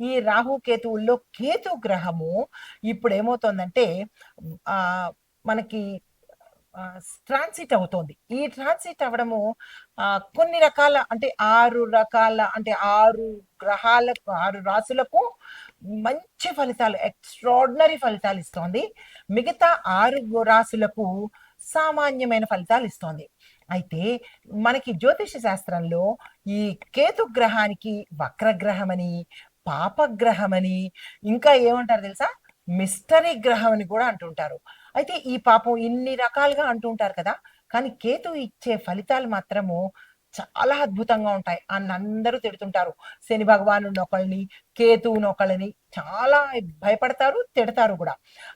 ఈ రాహు కేతువుల్లో కేతు గ్రహము ఇప్పుడు ఏమవుతోందంటే ఆ మనకి ట్రాన్సిట్ అవుతోంది. ఈ ట్రాన్సిట్ అవ్వడము కొన్ని రకాల అంటే ఆరు రకాల అంటే ఆరు గ్రహాలకు ఆరు రాసులకు మంచి ఫలితాలు ఎక్స్ట్రాడినరీ ఫలితాలు ఇస్తోంది. మిగతా ఆరు రాసులకు సామాన్యమైన ఫలితాలు ఇస్తోంది. అయితే మనకి జ్యోతిష శాస్త్రంలో ఈ కేతు గ్రహానికి వక్రగ్రహమని పాపగ్రహమని ఇంకా ఏమంటారు తెలుసా? మిస్టరీ గ్రహం అని కూడా అంటుంటారు. అయితే ఈ పాపం ఇన్ని రకాలుగా అంటుంటారు కదా? కానీ కేతు ఇచ్చే ఫలితాలు మాత్రము చాలా అద్భుతంగా ఉంటాయి. అని అందరూ తిడుతుంటారు. శని భగవాను ఒకళ్ళని కేతువుని ఒకళ్ళని చాలా భయపడతారు తిడతారు కూడా.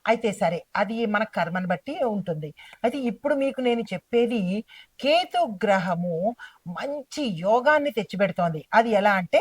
అయితే సరే అది మన కర్మను బట్టి ఉంటుంది. అయితే ఇప్పుడు మీకు నేను చెప్పేది కేతు గ్రహము మంచి యోగాన్ని తెచ్చిపెడుతోంది. అది ఎలా అంటే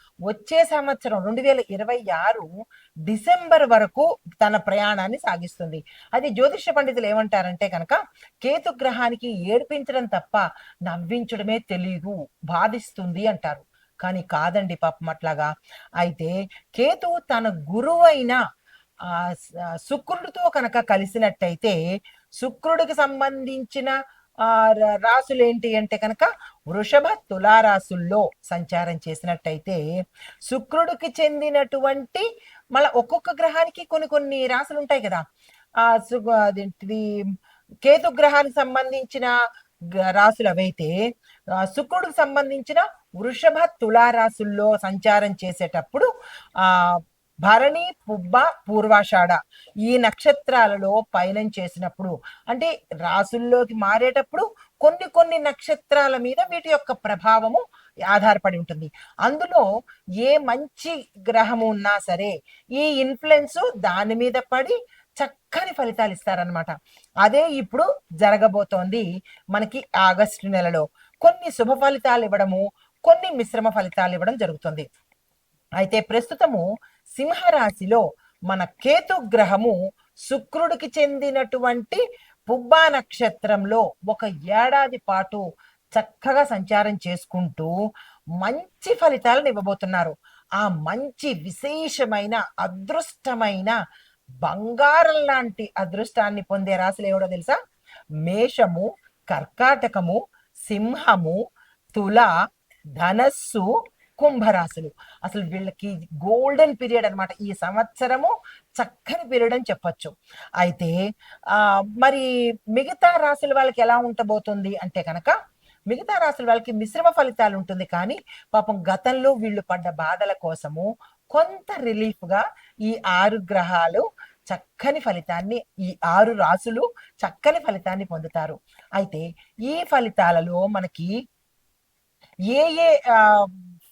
వచ్చే సంవత్సరం రెండు వేల ఇరవై ఆరు డిసెంబర్ వరకు తన ప్రయాణాన్ని సాగిస్తుంది. అది జ్యోతిష పండితులు ఏమంటారంటే కనుక కేతు గ్రహానికి ఏడ్పించడం తప్ప నవ్వించడమే తెలియదు బాధిస్తుంది అంటారు. కానీ కాదండి పాపం అట్లాగా. అయితే కేతు తన గురువైన ఆ శుక్రుడితో కనుక కలిసినట్టయితే శుక్రుడికి సంబంధించిన రాసులు ఏంటి అంటే కనుక వృషభ తులారాసుల్లో సంచారం చేసినట్టయితే శుక్రుడికి చెందినటువంటి మళ్ళీ ఒక్కొక్క గ్రహానికి కొన్ని కొన్ని రాసులు ఉంటాయి కదా. ఆ సు- అదేంటిది కేతు గ్రహానికి సంబంధించిన రాసులు అవైతే శుక్రుడికి సంబంధించిన వృషభ తులారాసుల్లో సంచారం చేసేటప్పుడు ఆ భరణి పుబ్బ పూర్వాషాఢ ఈ నక్షత్రాలలో పయనం చేసినప్పుడు అంటే రాసుల్లోకి మారేటప్పుడు కొన్ని కొన్ని నక్షత్రాల మీద వీటి యొక్క ప్రభావము ఆధారపడి ఉంటుంది. అందులో ఏ మంచి గ్రహము ఉన్నా సరే ఈ ఇన్ఫ్లుయెన్స్ దాని మీద పడి చక్కని ఫలితాలు ఇస్తారనమాట అదే ఇప్పుడు జరగబోతోంది మనకి ఆగస్టు నెలలో. కొన్ని శుభ ఫలితాలు ఇవ్వడము కొన్ని మిశ్రమ ఫలితాలు ఇవ్వడం జరుగుతుంది. అయితే ప్రస్తుతము సింహరాశిలో మన కేతు గ్రహము శుక్రుడికి చెందినటువంటి పుబ్బా నక్షత్రంలో ఒక ఏడాది పాటు చక్కగా సంచారం చేసుకుంటూ మంచి ఫలితాలను ఇవ్వబోతున్నారు. ఆ మంచి విశేషమైన అదృష్టమైన బంగారం లాంటి అదృష్టాన్ని పొందే రాశులు ఏవడో తెలుసా? మేషము కర్కాటకము సింహము తుల ధనస్సు కుంభరాశులు. అసలు వీళ్ళకి గోల్డెన్ పీరియడ్ అన్నమాట. ఈ సంవత్సరము చక్కని పీరియడ్ అని చెప్పొచ్చు. అయితే ఆ మరి మిగతా రాశుల వాళ్ళకి ఎలా ఉండబోతుంది అంటే కనుక మిగతా రాశుల వాళ్ళకి మిశ్రమ ఫలితాలు ఉంటుంది. కానీ పాపం గతంలో వీళ్ళు పడ్డ బాధల కోసము కొంత రిలీఫ్గా ఈ ఆరు గ్రహాలు చక్కని ఫలితాన్ని ఈ ఆరు రాసులు చక్కని ఫలితాన్ని పొందుతారు. అయితే ఈ ఫలితాలలో మనకి ఏ ఏ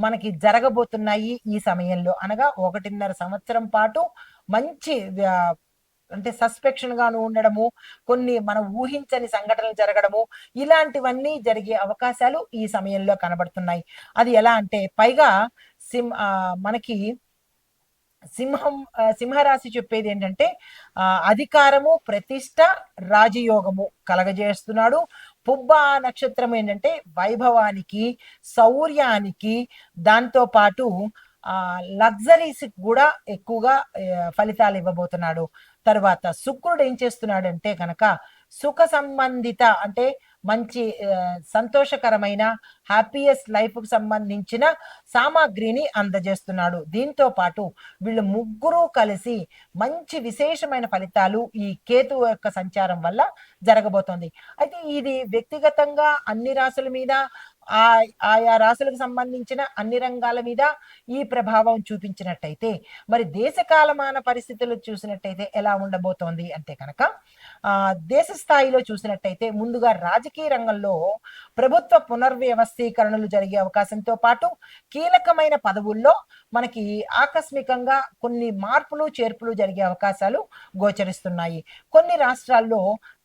మనకి జరగబోతున్నాయి ఈ సమయంలో. అనగా ఒకటిన్నర సంవత్సరం పాటు మంచి అంటే సస్పెక్షన్ గాను ఉండడము కొన్ని మనం ఊహించని సంఘటనలు జరగడము ఇలాంటివన్నీ జరిగే అవకాశాలు ఈ సమయంలో కనబడుతున్నాయి. అది ఎలా అంటే పైగా సింహ మనకి సింహం సింహరాశి చెప్పేది ఏంటంటే ఆ, అధికారము ప్రతిష్ట రాజయోగము కలగజేస్తున్నాడు. పుబ్బ నక్షత్రం ఏంటంటే వైభవానికి శౌర్యానికి దాంతో పాటు ఆ లగ్జరీస్ కూడా ఎక్కువగా ఫలితాలు ఇవ్వబోతున్నాడు. తర్వాత శుక్రుడు ఏం చేస్తున్నాడంటే కనుక సుఖ సంబంధిత అంటే మంచి సంతోషకరమైన హ్యాపీయెస్ట్ లైఫ్కు సంబంధించిన సామాగ్రిని అందజేస్తున్నాడు. దీంతో పాటు వీళ్ళు ముగ్గురు కలిసి మంచి విశేషమైన ఫలితాలు ఈ కేతు యొక్క సంచారం వల్ల జరగబోతోంది. అయితే ఇది వ్యక్తిగతంగా అన్ని రాసుల మీద ఆయా రాసులకు సంబంధించిన అన్ని రంగాల మీద ఈ ప్రభావం చూపించినట్టయితే మరి దేశ కాలమాన పరిస్థితులు చూసినట్టయితే ఎలా ఉండబోతోంది అంటే కనుక దేశ స్థాయిలో చూసినట్టయితే ముందుగా రాజకీయ రంగంలో ప్రభుత్వ పునర్వ్యవస్థీకరణలు జరిగే అవకాశంతో పాటు కీలకమైన పదవుల్లో మనకి ఆకస్మికంగా కొన్ని మార్పులు చేర్పులు జరిగే అవకాశాలు గోచరిస్తున్నాయి. కొన్ని రాష్ట్రాల్లో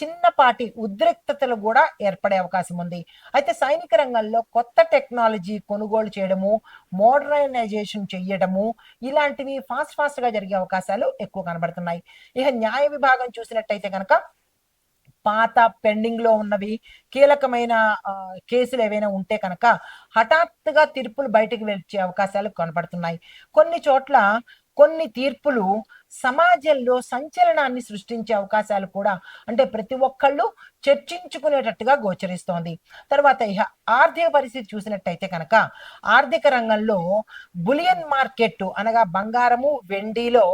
చిన్నపాటి ఉద్రిక్తతలు కూడా ఏర్పడే అవకాశం ఉంది. అయితే సైనిక రంగంలో కొత్త టెక్నాలజీ కొనుగోలు చేయడము మోడర్నైజేషన్ చేయడము ఇలాంటివి ఫాస్ట్ ఫాస్ట్గా జరిగే అవకాశాలు ఎక్కువ కనబడుతున్నాయి. ఇక న్యాయ విభాగం చూసినట్టయితే కనుక పాత పెండింగ్లో ఉన్నవి కీలకమైన కేసులు ఏవైనా ఉంటే కనుక హఠాత్తుగా తీర్పులు బయటకు వచ్చే అవకాశాలు కనపడుతున్నాయి కొన్ని చోట్ల కొన్ని తీర్పులు సమాజంలో సంచలనాన్ని సృష్టించే అవకాశాలు కూడా అంటే ప్రతి ఒక్కళ్ళు చర్చించుకునేటట్టుగా గోచరిస్తోంది. తర్వాత ఇహ ఆర్థిక పరిస్థితి చూసినట్టయితే కనుక ఆర్థిక రంగంలో బులియన్ మార్కెట్ అనగా బంగారము వెండిలో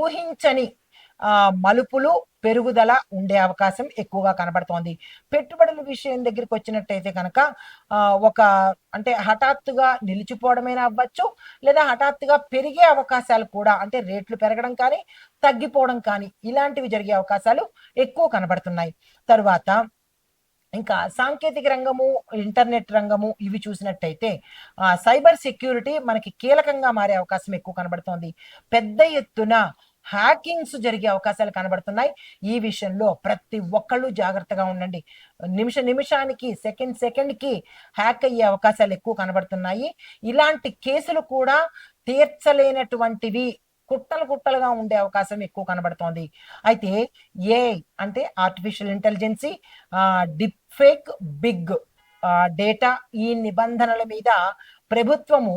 ఊహించని మలుపులు పెరుగుదల ఉండే అవకాశం ఎక్కువగా కనబడుతోంది. పెట్టుబడుల విషయం దగ్గరికి వచ్చినట్టయితే కనుక ఒక అంటే హఠాత్తుగా నిలిచిపోవడమైనా అవ్వచ్చు లేదా హఠాత్తుగా పెరిగే అవకాశాలు కూడా అంటే రేట్లు పెరగడం కానీ తగ్గిపోవడం కానీ ఇలాంటివి జరిగే అవకాశాలు ఎక్కువ కనబడుతున్నాయి. తరువాత ఇంకా సాంకేతిక రంగము ఇంటర్నెట్ రంగము ఇవి చూసినట్టయితే సైబర్ సెక్యూరిటీ మనకి కీలకంగా మారే అవకాశం ఎక్కువ కనబడుతోంది. పెద్ద ఎత్తున హ్యాకింగ్స్ జరిగే అవకాశాలు కనబడుతున్నాయి. ఈ విషయంలో ప్రతి ఒక్కళ్ళు జాగ్రత్తగా ఉండండి. నిమిష నిమిషానికి సెకండ్ సెకండ్కి హ్యాక్ అయ్యే అవకాశాలు ఎక్కువ కనబడుతున్నాయి. ఇలాంటి కేసులు కూడా తీర్చలేనటువంటివి కుట్టలు కుట్టలుగా ఉండే అవకాశం ఎక్కువ కనబడుతోంది. అయితే ఏ అంటే artificial intelligence deepfake big data ఈ నిబంధనల మీద ప్రభుత్వము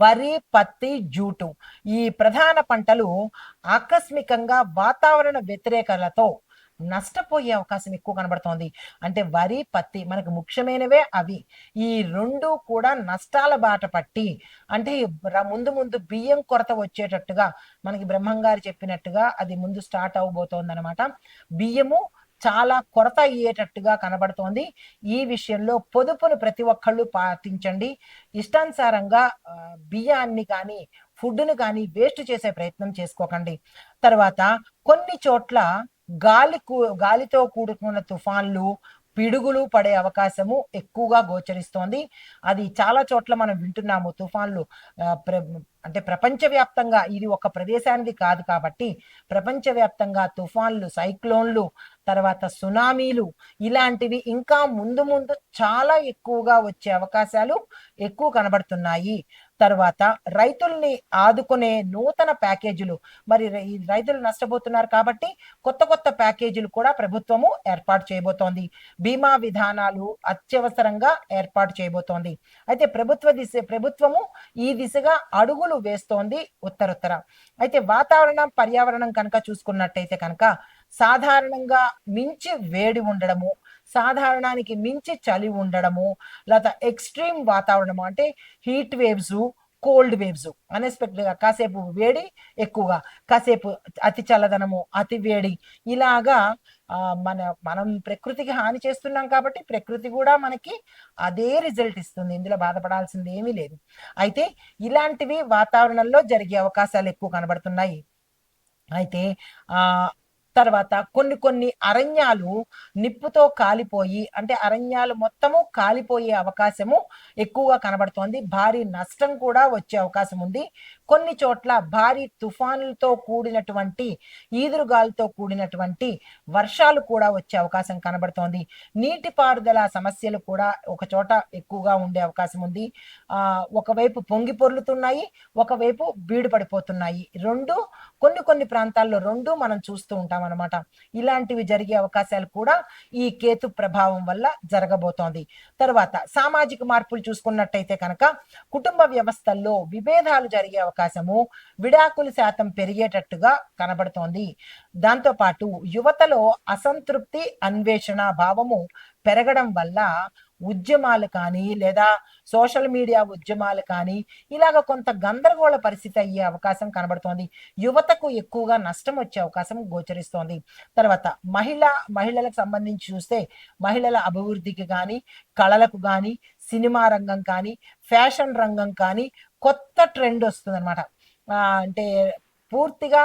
వరి పత్తి జూటు. ఈ ప్రధాన పంటలు ఆకస్మికంగా వాతావరణ వ్యతిరేకలతో నష్టపోయే అవకాశం ఎక్కువ కనబడుతోంది. అంటే వరి పత్తి మనకు ముఖ్యమైనవే అవి. ఈ రెండు కూడా నష్టాల బాట పట్టి అంటే ముందు ముందు బియ్యం కొరత వచ్చేటట్టుగా మనకి బ్రహ్మంగారు చెప్పినట్టుగా అది ముందు స్టార్ట్ అవబోతోంది అనమాట బియ్యము చాలా కొరత అయ్యేటట్టుగా కనబడుతోంది. ఈ విషయంలో పొదుపును ప్రతి ఒక్కళ్ళు పాటించండి. ఇష్టానుసారంగా బియ్యాన్ని కానీ ఫుడ్ను కానీ వేస్ట్ చేసే ప్రయత్నం చేసుకోకండి. తర్వాత కొన్ని చోట్ల గాలి కూ- గాలితో కూడుకున్న తుఫాన్లు పిడుగులు పడే అవకాశము ఎక్కువగా గోచరిస్తోంది. అది చాలా చోట్ల మనం వింటున్నాము. తుఫాన్లు ప్ర- అంటే ప్రపంచవ్యాప్తంగా ఇది ఒక ప్రదేశానికి కాదు కాబట్టి ప్రపంచవ్యాప్తంగా తుఫాన్లు సైక్లోన్లు తర్వాత సునామీలు ఇలాంటివి ఇంకా ముందు ముందు చాలా ఎక్కువగా వచ్చే అవకాశాలు ఎక్కువ కనబడుతున్నాయి. తర్వాత రైతుల్ని ఆదుకునే నూతన ప్యాకేజీలు. మరి రైతులు నష్టపోతున్నారు కాబట్టి కొత్త కొత్త ప్యాకేజీలు కూడా ప్రభుత్వము ఏర్పాటు చేయబోతోంది. బీమా విధానాలు అత్యవసరంగా ఏర్పాటు చేయబోతోంది. అయితే ప్రభుత్వ దిశ ప్రభుత్వము ఈ దిశగా అడుగులు వేస్తోంది ఉత్తరత్తర. అయితే వాతావరణం పర్యావరణం కనుక చూసుకున్నట్టయితే కనుక సాధారణంగా మించి వేడి ఉండడము సాధారణానికి మించి చలి ఉండడము లేదా ఎక్స్ట్రీమ్ వాతావరణము అంటే హీట్ వేవ్స్ కోల్డ్ వేవ్స్ అన్ఎక్స్పెక్టెడ్గా కాసేపు వేడి ఎక్కువగా కాసేపు అతి చల్లదనము అతి వేడి ఇలాగా మన మనం ప్రకృతికి హాని చేస్తున్నాం కాబట్టి ప్రకృతి కూడా మనకి అదే రిజల్ట్ ఇస్తుంది ఇందులో బాధపడాల్సింది ఏమీ లేదు. అయితే ఇలాంటివి వాతావరణంలో జరిగే అవకాశాలు ఎక్కువ కనబడుతున్నాయి. అయితే ఆ తర్వాత కొన్ని కొన్ని అరణ్యాలు నిప్పుతో కాలిపోయి అంటే అరణ్యాలు మొత్తము కాలిపోయే అవకాశము ఎక్కువగా కనబడుతోంది. భారీ నష్టం కూడా వచ్చే అవకాశం ఉంది కొన్ని చోట్ల భారీ తుఫానులతో కూడినటువంటి ఈదురుగాలితో కూడినటువంటి వర్షాలు కూడా వచ్చే అవకాశం కనబడుతోంది. నీటిపారుదల సమస్యలు కూడా ఒక చోట ఎక్కువగా ఉండే అవకాశం ఉంది. ఆ ఒకవైపు పొంగి పొర్లుతున్నాయి ఒకవైపు బీడు పడిపోతున్నాయి. రెండు కొన్ని కొన్ని ప్రాంతాల్లో రెండు మనం చూస్తూ ఉంటాం అనమాట ఇలాంటివి జరిగే అవకాశాలు కూడా ఈ కేతు ప్రభావం వల్ల జరగబోతోంది. తర్వాత సామాజిక మార్పులు చూసుకున్నట్టయితే కనుక కుటుంబ వ్యవస్థల్లో విభేదాలు జరిగే అవకాశము విడాకుల శాతం పెరిగేటట్టుగా కనబడుతోంది. దాంతోపాటు యువతలో అసంతృప్తి అన్వేషణ భావము పెరగడం వల్ల ఉద్యమాలు కానీ లేదా సోషల్ మీడియా ఉద్యమాలు కానీ ఇలాగ కొంత గందరగోళ పరిస్థితి అయ్యే అవకాశం కనబడుతోంది. యువతకు ఎక్కువగా నష్టం వచ్చే అవకాశం గోచరిస్తోంది. తర్వాత మహిళ మహిళలకు సంబంధించి చూస్తే మహిళల అభివృద్ధికి కానీ కళలకు కానీ సినిమా రంగం కానీ ఫ్యాషన్ రంగం కానీ కొత్త ట్రెండ్ వస్తుంది అనమాట అంటే పూర్తిగా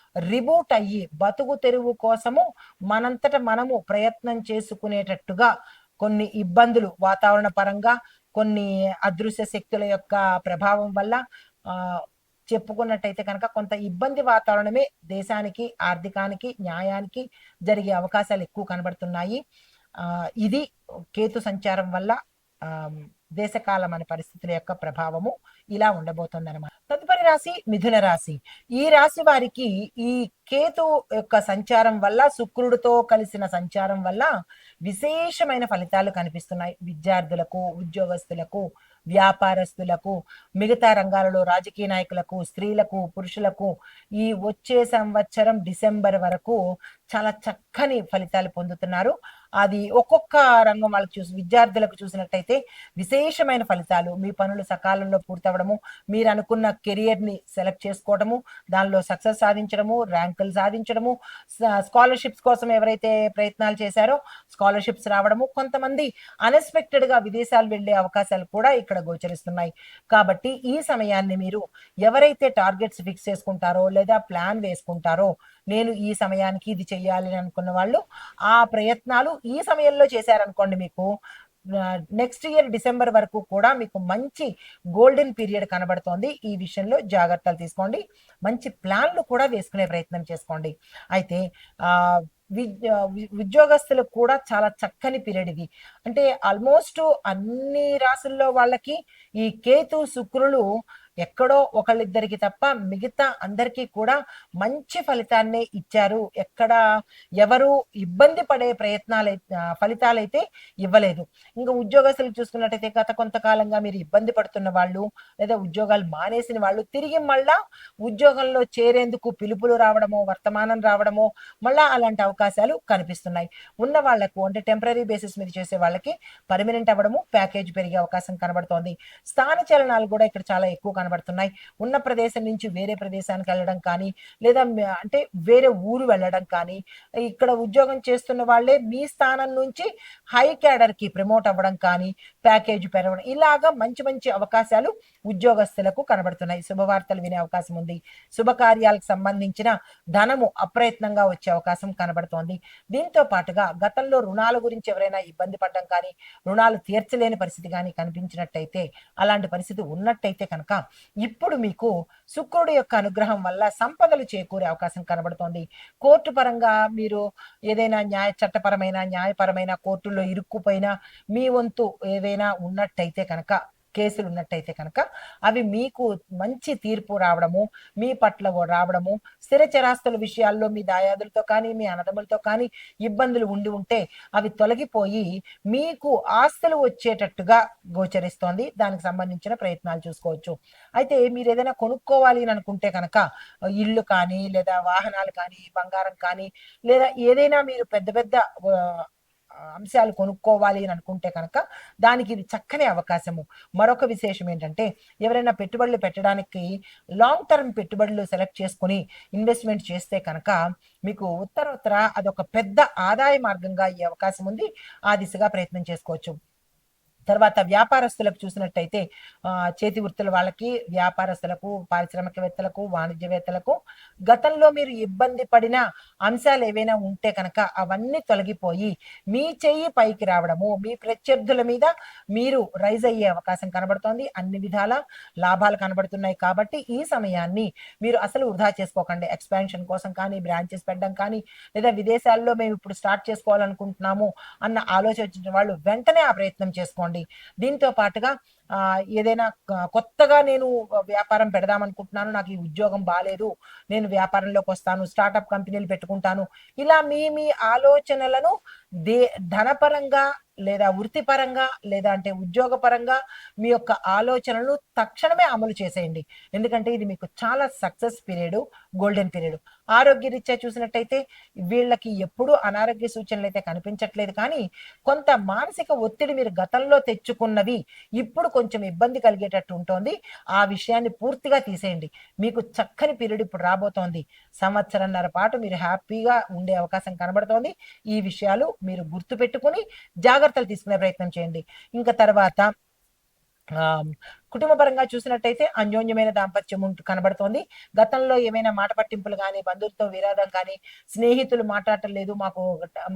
రిబూట్ అయ్యి బతుకు తెరువు కోసము మనంతట మనము ప్రయత్నం చేసుకునేటట్టుగా కొన్ని ఇబ్బందులు వాతావరణ పరంగా కొన్ని అదృశ్య శక్తుల యొక్క ప్రభావం వల్ల చెప్పుకున్నట్టయితే కనుక కొంత ఇబ్బంది వాతావరణమే దేశానికి ఆర్థికానికి న్యాయానికి జరిగే అవకాశాలు ఎక్కువ కనబడుతున్నాయి. ఇది కేతు సంచారం వల్ల దేశకాలం అనే పరిస్థితుల యొక్క ప్రభావము ఇలా ఉండబోతుందన్నమాట. తదుపరి రాశి మిథున రాశి. ఈ రాశి వారికి ఈ కేతు యొక్క సంచారం వల్ల శుక్రుడితో కలిసిన సంచారం వల్ల విశేషమైన ఫలితాలు కనిపిస్తున్నాయి. విద్యార్థులకు ఉద్యోగస్తులకు వ్యాపారస్తులకు మిగతా రంగాలలో రాజకీయ నాయకులకు స్త్రీలకు పురుషులకు ఈ వచ్చే సంవత్సరం డిసెంబర్ వరకు చాలా చక్కని ఫలితాలు పొందుతున్నారు. అది ఒక్కొక్క రంగం వాళ్ళకి చూసి విద్యార్థులకు చూసినట్టయితే విశేషమైన ఫలితాలు మీ పనులు సకాలంలో పూర్తవడము మీరు అనుకున్న కెరియర్ని సెలెక్ట్ చేసుకోవడము దానిలో సక్సెస్ సాధించడము ర్యాంకులు సాధించడము స్కాలర్షిప్స్ కోసం ఎవరైతే ప్రయత్నాలు చేశారో స్కాలర్షిప్స్ రావడము కొంతమంది అన్ఎక్స్పెక్టెడ్గా విదేశాలు వెళ్ళే అవకాశాలు కూడా ఇక్కడ గోచరిస్తున్నాయి. కాబట్టి ఈ సమయాన్ని మీరు ఎవరైతే టార్గెట్స్ ఫిక్స్ చేసుకుంటారో లేదా ప్లాన్ వేసుకుంటారో నేను ఈ సమయానికి ఇది చెయ్యాలి అని అనుకున్న వాళ్ళు ఆ ప్రయత్నాలు ఈ సమయంలో చేశారనుకోండి మీకు నెక్స్ట్ ఇయర్ డిసెంబర్ వరకు కూడా మీకు మంచి గోల్డెన్ పీరియడ్ కనబడుతోంది. ఈ విషయంలో జాగ్రత్తలు తీసుకోండి. మంచి ప్లాన్లు కూడా వేసుకునే ప్రయత్నం చేసుకోండి. అయితే ఆ ఉద్యోగస్తులకు కూడా చాలా చక్కని పీరియడ్ ఇది. అంటే ఆల్మోస్ట్ అన్ని రాసుల్లో వాళ్ళకి ఈ కేతు శుక్రులు ఎక్కడో ఒకళ్ళిద్దరికి తప్ప మిగతా అందరికీ కూడా మంచి ఫలితాన్నే ఇచ్చారు. ఎక్కడ ఎవరు ఇబ్బంది పడే ప్రయత్నాలు ఫలితాలైతే ఇవ్వలేదు. ఇంకా ఉద్యోగస్తులు చూసుకున్నట్టయితే గత కొంతకాలంగా మీరు ఇబ్బంది పడుతున్న వాళ్ళు లేదా ఉద్యోగాలు మానేసిన వాళ్ళు తిరిగి మళ్ళా ఉద్యోగంలో చేరేందుకు పిలుపులు రావడమో వర్తమానం రావడమో మళ్ళా అలాంటి అవకాశాలు కనిపిస్తున్నాయి. ఉన్న వాళ్ళకు అంటే టెంపరీ బేసిస్ మీద చేసే వాళ్ళకి పర్మనెంట్ అవ్వడము ప్యాకేజ్ పెరిగే అవకాశం కనబడుతోంది. స్థాన చలనాలు కూడా ఇక్కడ చాలా ఎక్కువ కనబడుతున్నాయి. ఉన్న ప్రదేశం నుంచి వేరే ప్రదేశానికి వెళ్ళడం కానీ లేదా అంటే వేరే ఊరు వెళ్ళడం కానీ ఇక్కడ ఉద్యోగం చేస్తున్న వాళ్ళే మీ స్థానం నుంచి హై క్యాడర్కి ప్రమోట్ అవ్వడం కానీ ప్యాకేజ్ పెరగడం ఇలాగా మంచి మంచి అవకాశాలు ఉద్యోగస్తులకు కనబడుతున్నాయి. శుభవార్తలు వినే అవకాశం ఉంది. శుభకార్యాలకు సంబంధించిన ధనము అప్రయత్నంగా వచ్చే అవకాశం కనబడుతోంది. దీంతో పాటుగా గతంలో రుణాల గురించి ఎవరైనా ఇబ్బంది పడడం కానీ రుణాలు తీర్చలేని పరిస్థితి కానీ కనిపించినట్టయితే అలాంటి పరిస్థితి ఉన్నట్టయితే కనుక ఇప్పుడు మీకు శుక్రుడు యొక్క అనుగ్రహం వల్ల సంపదలు చేకూరే అవకాశం కనబడుతోంది. కోర్టు పరంగా మీరు ఏదైనా న్యాయ చట్టపరమైన న్యాయపరమైన కోర్టుల్లో ఇరుక్కుపోయిన మీ వంతు ఏదైనా ఉన్నట్టయితే కనుక కేసులు ఉన్నట్టయితే కనుక అవి మీకు మంచి తీర్పు రావడము మీ పట్ల రావడము స్థిర చరాస్తుల విషయాల్లో మీ దాయాదులతో కానీ మీ అన్నదమ్ములతో కానీ ఇబ్బందులు ఉండి ఉంటే అవి తొలగిపోయి మీకు ఆస్తులు వచ్చేటట్టుగా గోచరిస్తోంది. దానికి సంబంధించిన ప్రయత్నాలు చూసుకోవచ్చు. అయితే మీరు ఏదైనా కొనుక్కోవాలి అని అనుకుంటే కనుక ఇల్లు కానీ లేదా వాహనాలు కానీ బంగారం కానీ లేదా ఏదైనా మీరు పెద్ద పెద్ద అంశాలు కొనుక్కోవాలి అని అనుకుంటే కనుక దానికి ఇది చక్కని అవకాశము. మరొక విశేషం ఏంటంటే ఎవరైనా పెట్టుబడులు పెట్టడానికి లాంగ్ టర్మ్ పెట్టుబడులు సెలెక్ట్ చేసుకుని ఇన్వెస్ట్మెంట్ చేస్తే కనుక మీకు ఉత్తర ఉత్తర అదొక పెద్ద ఆదాయ మార్గంగా అయ్యే అవకాశం ఉంది. ఆ దిశగా ప్రయత్నం చేసుకోవచ్చు. తర్వాత వ్యాపారస్తులకు చూసినట్టయితే చేతి వృత్తుల వాళ్ళకి వ్యాపారస్తులకు పారిశ్రామికవేత్తలకు వాణిజ్యవేత్తలకు గతంలో మీరు ఇబ్బంది పడిన అంశాలు ఏవైనా ఉంటే కనుక అవన్నీ తొలగిపోయి మీ చెయ్యి పైకి రావడము మీ ప్రత్యర్థుల మీద మీరు రైజ్ అయ్యే అవకాశం కనబడుతోంది. అన్ని విధాల లాభాలు కనబడుతున్నాయి కాబట్టి ఈ సమయాన్ని మీరు అసలు వృధా చేసుకోకండి. ఎక్స్పాన్షన్ కోసం కానీ బ్రాంచెస్ పెట్టడం కానీ లేదా విదేశాల్లో మేము ఇప్పుడు స్టార్ట్ చేసుకోవాలనుకుంటున్నాము అన్న ఆలోచించిన వాళ్ళు వెంటనే ఆ ప్రయత్నం చేసుకోండి. చేసుకోండి దీంతో పాటుగా ఏదైనా కొత్తగా నేను వ్యాపారం పెడదాం అనుకుంటున్నాను నాకు ఈ ఉద్యోగం బాగాలేదు నేను వ్యాపారంలోకి వస్తాను స్టార్టప్ కంపెనీలు పెట్టుకుంటాను ఇలా మీ మీ ఆలోచనలను దే ధనపరంగా లేదా వృత్తిపరంగా లేదా అంటే ఉద్యోగపరంగా మీ యొక్క ఆలోచనలను తక్షణమే అమలు చేసేయండి. ఎందుకంటే ఇది మీకు చాలా సక్సెస్ పీరియడ్. Golden period. ఆరోగ్య రీత్యా చూసినట్టయితే వీళ్ళకి ఎప్పుడూ అనారోగ్య సూచనలు అయితే కనిపించట్లేదు. కానీ కొంత మానసిక ఒత్తిడి మీరు గతంలో తెచ్చుకున్నవి ఇప్పుడు కొంచెం ఇబ్బంది కలిగేటట్టు ఉంటుంది. ఆ విషయాన్ని పూర్తిగా తీసేయండి. మీకు చక్కని పీరియడ్ ఇప్పుడు రాబోతోంది. సంవత్సరంన్నర పాటు మీరు హ్యాపీగా ఉండే అవకాశం కనబడుతోంది. ఈ విషయాలు మీరు గుర్తు పెట్టుకుని జాగ్రత్తలు తీసుకునే ప్రయత్నం చేయండి. ఇంకా తర్వాత కుటుంబ పరంగా చూసినట్టయితే అన్యోన్యమైన దాంపత్యం ఉంటూ కనబడుతోంది. గతంలో ఏమైనా మాట పట్టింపులు కానీ బంధువులతో విరాధం కానీ స్నేహితులు మాట్లాడటం లేదు మాకు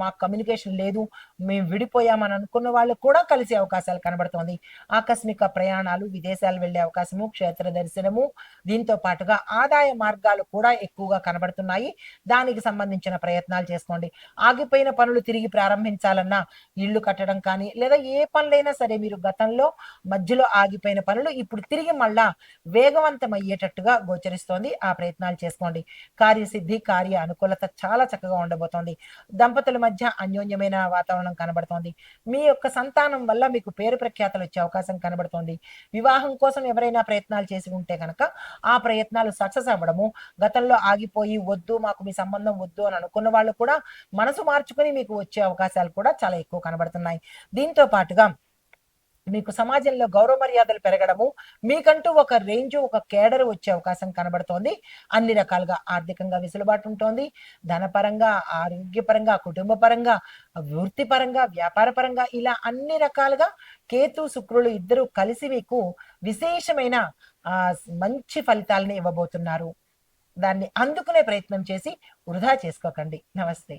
మాకు కమ్యూనికేషన్ లేదు మేము విడిపోయామని అనుకున్న వాళ్ళు కూడా కలిసే అవకాశాలు కనబడుతోంది. ఆకస్మిక ప్రయాణాలు విదేశాలు వెళ్ళే అవకాశము క్షేత్ర దర్శనము దీంతో పాటుగా ఆదాయ మార్గాలు కూడా ఎక్కువగా కనబడుతున్నాయి. దానికి సంబంధించిన ప్రయత్నాలు చేసుకోండి ఆగిపోయిన పనులు తిరిగి ప్రారంభించాలన్నా ఇల్లు కట్టడం కానీ లేదా ఏ పనులైనా సరే మీరు గతంలో మధ్యలో ఆగిపోయిన పనులు పనులు ఇప్పుడు తిరిగి మళ్ళా వేగవంతమయ్యేటట్టుగా గోచరిస్తోంది. ఆ ప్రయత్నాలు చేసుకోండి. కార్యసిద్ధి కార్య అనుకూలత చాలా చక్కగా ఉండబోతోంది. దంపతుల మధ్య అన్యోన్యమైన వాతావరణం కనబడుతోంది. మీ యొక్క సంతానం వల్ల మీకు పేరు ప్రఖ్యాతలు వచ్చే అవకాశం కనబడుతోంది. వివాహం కోసం ఎవరైనా ప్రయత్నాలు చేసి ఉంటే కనుక ఆ ప్రయత్నాలు సక్సెస్ అవ్వడము గతంలో ఆగిపోయి వద్దు మాకు మీ సంబంధం వద్దు అని అనుకున్న వాళ్ళు కూడా మనసు మార్చుకుని మీకు వచ్చే అవకాశాలు కూడా చాలా ఎక్కువ కనబడుతున్నాయి. దీంతో పాటుగా మీకు సమాజంలో గౌరవ మర్యాదలు పెరగడము మీకంటూ ఒక రేంజ్ ఒక కేడర్ వచ్చే అవకాశం కనబడుతోంది. అన్ని రకాలుగా ఆర్థికంగా వెసులుబాటు ఉంటుంది ధనపరంగా ఆరోగ్యపరంగా కుటుంబ పరంగా వృత్తిపరంగా వ్యాపార పరంగా ఇలా అన్ని రకాలుగా కేతు శుక్రులు ఇద్దరు కలిసి మీకు విశేషమైన ఆ మంచి ఫలితాలని ఇవ్వబోతున్నారు. దాన్ని అందుకునే ప్రయత్నం చేసి వృధా చేసుకోకండి. నమస్తే.